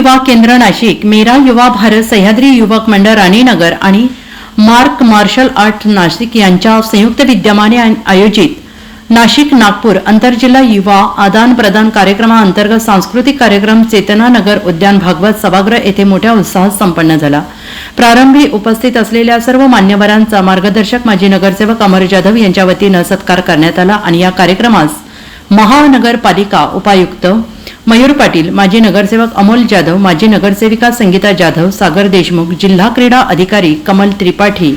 युवा केंद्र नाशिक मेरा युवा भारत सह्याद्री युवक मंडळ राणीनगर आणि मार्क मार्शल आर्ट नाशिक यांच्या संयुक्त विद्यमाने आयोजित नाशिक नागपूर आंतरजिल्हा युवा आदान प्रदान कार्यक्रमाअंतर्गत सांस्कृतिक कार्यक्रम चेतना नगर उद्यान भागवत सभागृह येथे मोठ्या उत्साहात संपन्न झाला. प्रारंभी उपस्थित असलेल्या सर्व मान्यवरांचा मार्गदर्शक माजी नगरसेवक अमर जाधव यांच्या वतीनं सत्कार करण्यात आला आणि या कार्यक्रमास महानगरपालिका उपायुक्त मयूर पाटील माजी नगरसेवक अमोल जाधव माजी नगरसेविका संगीता जाधव सागर देशमुख जिल्हा क्रीडा अधिकारी कमल त्रिपाठी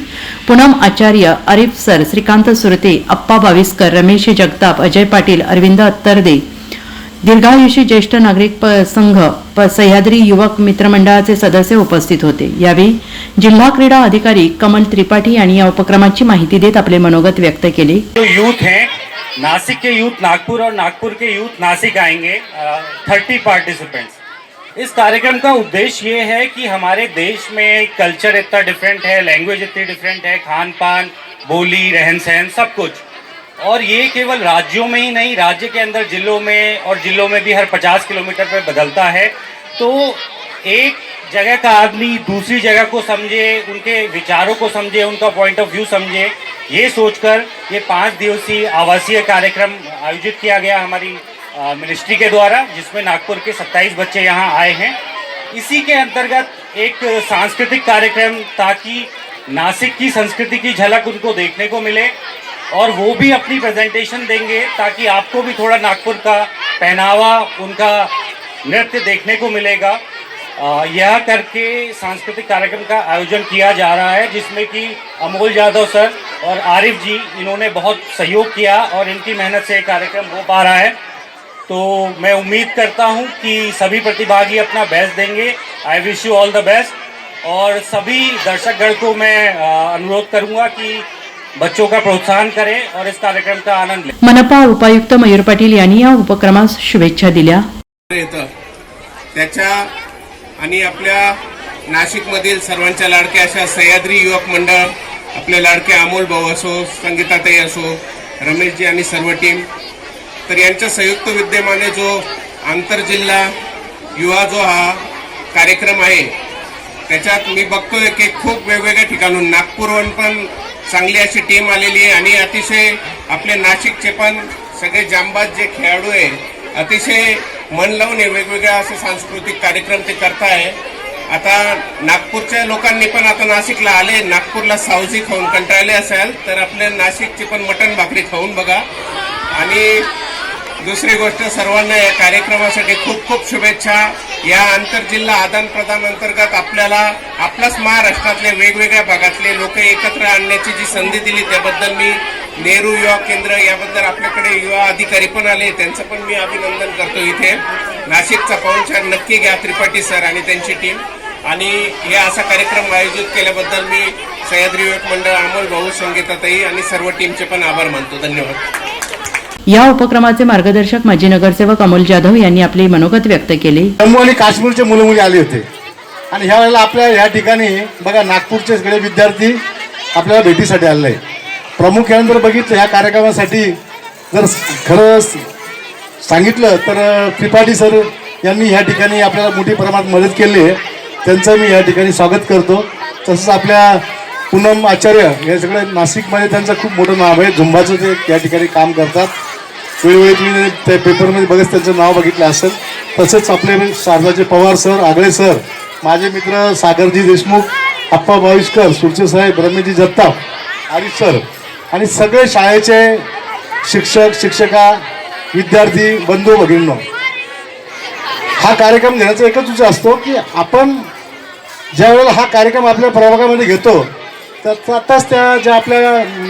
पूनम आचार्य आरिफ सर श्रीकांत सुरते अप्पा बाविस्कर रमेश जगताप अजय पाटील अरविंद अत्तरदे दीर्घायुषी ज्येष्ठ नागरिक संघ सह्याद्री युवक मित्रमंडळाचे सदस्य उपस्थित होते. यावेळी जिल्हा क्रीडा अधिकारी कमल त्रिपाठी यांनी या उपक्रमाची माहिती देत आपले मनोगत व्यक्त केले. यूथ है नासिक के यूथ, नागपुर और नागपुर के यूथ नासिक आएँगे थर्टी पार्टिसिपेंट्स इस कार्यक्रम का उद्देश्य ये है कि हमारे देश में कल्चर इतना डिफरेंट है लैंग्वेज इतनी डिफरेंट है खान पान बोली रहन सहन सब कुछ। और ये केवल राज्यों में ही नहीं, राज्य के अंदर जिलों में और जिलों में भी हर 50 किलोमीटर पर बदलता है। तो एक जगह का आदमी दूसरी जगह को समझे, उनके विचारों को समझे, उनका पॉइंट ऑफ़ व्यू समझे, ये सोचकर ये पाँच दिवसीय आवासीय कार्यक्रम आयोजित किया गया हमारी मिनिस्ट्री के द्वारा, जिसमें नागपुर के 27 बच्चे यहाँ आए हैं। इसी के अंतर्गत एक सांस्कृतिक कार्यक्रम, ताकि नासिक की संस्कृति की झलक उनको देखने को मिले, और वो भी अपनी प्रेजेंटेशन देंगे, ताकि आपको भी थोड़ा नागपुर का पहनावा, उनका नृत्य देखने को मिलेगा। यह करके सांस्कृतिक कार्यक्रम का आयोजन किया जा रहा है जिसमें कि अमोल यादव सर और आरिफ जी इन्होंने बहुत सहयोग किया और इनकी मेहनत से कार्यक्रम हो पा रहा है। तो मैं उम्मीद करता हूँ कि सभी प्रतिभागी अपना बेस्ट देंगे। I wish you all the best और सभी दर्शकगण को मैं अनुरोध करूँगा कि बच्चों का प्रोत्साहन करें और इस कार्यक्रम का आनंद लें। मनपा उपायुक्त मयूर पाटील यांनी या उपक्रमास शुभेच्छा दिल्या। त्याच्या आणि आपल्या नाशिकमधील सर्वांच्या लाडक्या अशा सह्याद्री युवक मंडळ आपले लाडके अमोल भाऊ असो संगीताताई असो रमेशजी आणि सर्व टीम तर यांच्या संयुक्त विद्यमाने जो आंतरजिल्हा युवा जो हा कार्यक्रम आहे त्याच्यात मी बघतोय की खूप वेगवेगळ्या ठिकाणून नागपूरहून पण चांगली अशी टीम आलेली आहे आणि अतिशय आपले नाशिकचे पण सगळे जांबाज जे खेळाडू आहे अतिशय मन लावून हे वेगवेगळ्या असे सांस्कृतिक कार्यक्रम ते करताय. आता नागपूरच्या लोकांनी पण आता नाशिकला आले. नागपूरला सावजी खाऊन कंटाळले असाल तर आपल्या नाशिकची पण मटण भाकरी खाऊन बघा. आणि दुसरी गोष्ट सर्वांना या कार्यक्रमासाठी खूप खूप शुभेच्छा. या आंतरजिल्हा आदान प्रदान अंतर्गत आपल्याला आपल्याच महाराष्ट्रातले वेगवेगळ्या भागातले लोक एकत्र आणण्याची जी संधी दिली त्याबद्दल मी नेहरू युवा केंद्र याबद्दल आपल्याकडे युवा अधिकारी पण आले त्यांचं पण मी अभिनंदन करतो इथे. नाशिकचा पाहुणचार नक्की घ्या त्रिपाठी सर आणि त्यांची टीम आणि हे असा कार्यक्रम आयोजित केल्याबद्दल मी सह्याद्री युवक मंडळ अमोल भाऊ संगीताताई आणि सर्व टीमचे पण आभार मानतो. धन्यवाद. या उपक्रमाचे मार्गदर्शक माजी नगरसेवक अमोल जाधव यांनी आपले मनोगत व्यक्त केले. जम्मू आणि काश्मीरचे मुलं मुली आले होते. आणि ह्या वेळेला आपल्या ह्या ठिकाणी बघा नागपूरचे सगळे विद्यार्थी आपल्याला भेटीसाठी आलेले आहे प्रामुख्याने जर बघितलं ह्या कार्यक्रमासाठी जर खरं सांगितलं तर त्रिपाठी सर यांनी ह्या ठिकाणी आपल्याला मोठी प्रमाणात मदत केली आहे. त्यांचं मी या ठिकाणी स्वागत करतो. तसंच आपल्या पूनम आचार्य हे सगळे नाशिकमध्ये त्यांचं खूप मोठं नाव आहे. झुंबाचं ते या ठिकाणी काम करतात. वेळोवेळी तुम्ही त्या पेपरमध्ये बघत त्यांचं नाव बघितलं असेल तसंच आपले शारदाचे पवार सर आगळे सर माझे मित्र सागरजी देशमुख अप्पा बाविस्कर सुरचे साहेब रमेशजी जगताप आरिफ सर आणि सगळे शाळेचे शिक्षक शिक्षका विद्यार्थी बंधू भगिनींनो हा कार्यक्रम घेण्याचा एकच उद्देश असतो की आपण ज्या वेळेला हा कार्यक्रम आपल्या प्रभागामध्ये घेतो तर आताच त्या ज्या आपल्या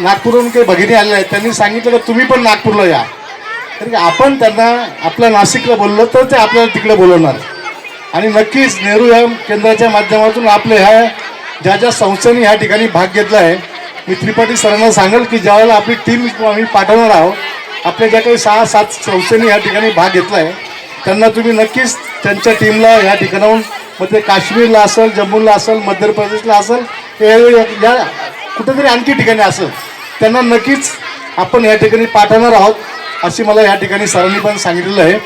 नागपूरहून काही भगिनी आलेल्या आहेत त्यांनी सांगितलं की तुम्ही पण नागपूरला या. तर की आपण त्यांना आपल्या नाशिकला बोललो तर ते आपल्याला तिकडे बोलवणार. आणि नक्कीच नेहरू या केंद्राच्या माध्यमातून आपल्या ह्या ज्या ज्या संस्थांनी ह्या ठिकाणी भाग घेतला आहे मी त्रिपाठी सरांना सांगेल की ज्यावेळेला आपली टीम आम्ही पाठवणार आहोत आपल्या ज्या काही सहा सात संस्थेने ह्या ठिकाणी भाग घेतला आहे त्यांना तुम्ही नक्कीच त्यांच्या टीमला ह्या ठिकाणाहून मग ते काश्मीरला असेल जम्मूला असेल मध्य प्रदेशला असेल या- कुठेतरी आणखी ठिकाणी असेल त्यांना नक्कीच आपण या ठिकाणी पाठवणार आहोत अशी मला या ठिकाणी सरांनी पण सांगितलेलं आहे.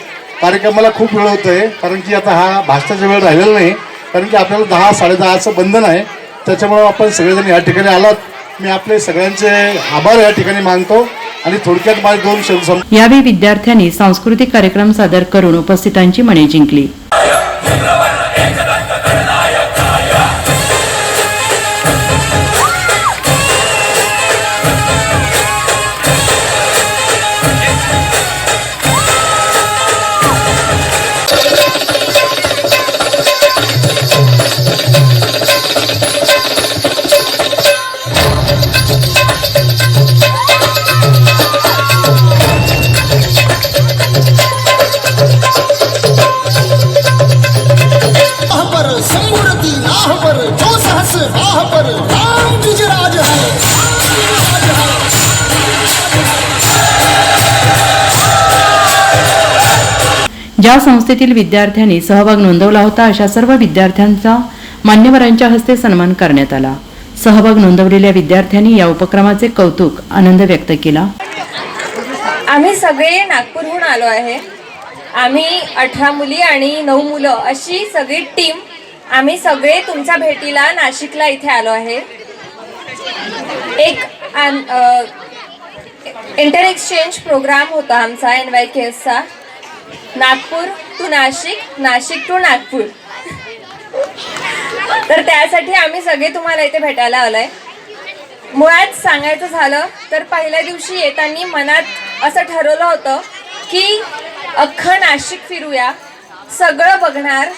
कार्यक्रमाला खूप वेळ होत आहे कारण की आता हा भाषणाचा वेळ राहिलेला नाही कारण की आपल्याला दहा साडेदहाचं बंधन आहे त्याच्यामुळं आपण सगळेजण या ठिकाणी आलात. मी आपले सगळ्यांचे आभार या ठिकाणी मानतो आणि थोडक्यात माझे दोन शब्द यावेळी विद्यार्थ्यांनी सांस्कृतिक कार्यक्रम सादर करून उपस्थितांची मने जिंकली. राह पर राम विजराज है। ज्या संस्थेतील विद्यार्थ्यांनी सहभाग नोंदवला होता अशा सर्व विद्यार्थ्यांचा मान्यवरांच्या हस्ते सन्मान करण्यात आला. सहभाग नोंदवलेल्या विद्यार्थ्यांनी या उपक्रमाचे कौतुक आनंद व्यक्त केला. आम्ही सगळे नागपूरहून आलो आहे. आम्ही अठरा मुली आणि नऊ मुलं अशी सगळी टीम आम्ही सगळे तुमच्या भेटीला नाशिकला इथे आलो आहे. एक इंटर एक्सचेंज प्रोग्राम होता आमचा एन वाय के एसचा नागपूर टू नाशिक नाशिक टू नागपूर. तर त्यासाठी आम्ही सगळे तुम्हाला इथे भेटायला आलो आहे मुळात सांगायचं झालं तर पहिल्या दिवशी येताना मनात असं ठरवलं होतं की अख्खं नाशिक फिरूया सगळं बघणार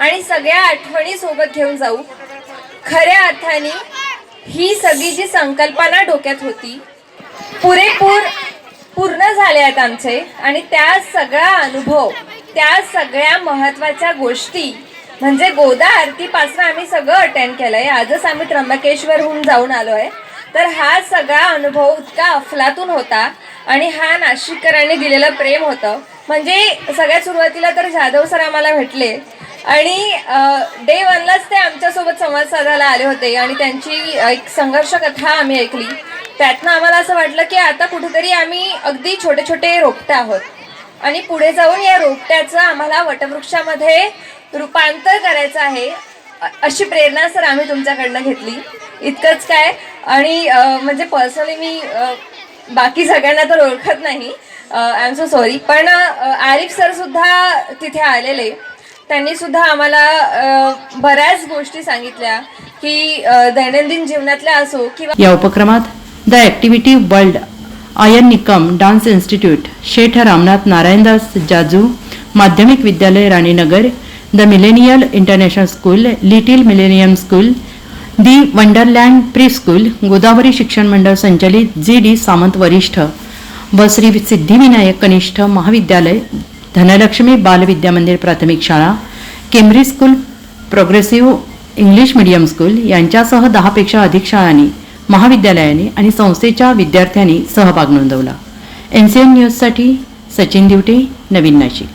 आणि सगळ्या आठवणी सोबत घेऊन जाऊ. खऱ्या अर्थाने ही सगळी जी संकल्पना डोक्यात होती पुरेपूर पूर्ण झाले आहेत आमचे. आणि त्या सगळा अनुभव त्या सगळ्या महत्त्वाच्या गोष्टी म्हणजे गोदा आरतीपासून आम्ही सगळं अटेंड केलंय. आजच आम्ही त्र्यंबकेश्वरहून जाऊन आलो आहे तर हा सगळा अनुभव इतका अफलातून होता आणि हा नाशिककरांनी दिलेलं प्रेम होतं. म्हणजे सगळ्यात सुरुवातीला तर जाधव सर आम्हाला भेटले. आणि डे वनलाच ते आमच्यासोबत संवाद साधायला आले होते आणि त्यांची एक संघर्ष कथा आम्ही ऐकली. त्यातनं आम्हाला असं वाटलं की आता कुठेतरी आम्ही अगदी छोटे छोटे रोपटे आहोत. आणि पुढे जाऊन या रोपट्याचं आम्हाला वटवृक्षामध्ये रूपांतर करायचं आहे अशी प्रेरणा सर आम्ही तुमच्याकडनं घेतली. इतकंच काय. आणि म्हणजे पर्सनली मी बाकी सगळ्यांना तर ओळखत नाही. आय एम सो सॉरी पण आरिफ सर सुद्धा तिथे आलेले. त्यांनी सुद्धा आम्हाला बऱ्याच गोष्टी सांगितल्या की दैनंदिन जीवनातल्या असो किंवा या उपक्रमात the activity world Ayan Nikam dance institute Sheth Ramnath Narayandas Jaju माध्यमिक विद्यालय Raninagar the millennial international school little millennium school the wonderland pre school Godavari शिक्षण मंडळ संचलित जी डी सामंत वरिष्ठ व श्री सिद्धिविनायक कनिष्ठ महाविद्यालय धनलक्ष्मी बाल विद्या मंदिर प्राथमिक शाळा Cambridge school progressive English medium school यांच्यासह दहापेक्षा अधिक शाळांनी महाविद्यालयांनी आणि संस्थेच्या विद्यार्थ्यांनी सहभाग नोंदवला. एन सी एम न्यूजसाठी सचिन दिवटे नवीन नाशिक.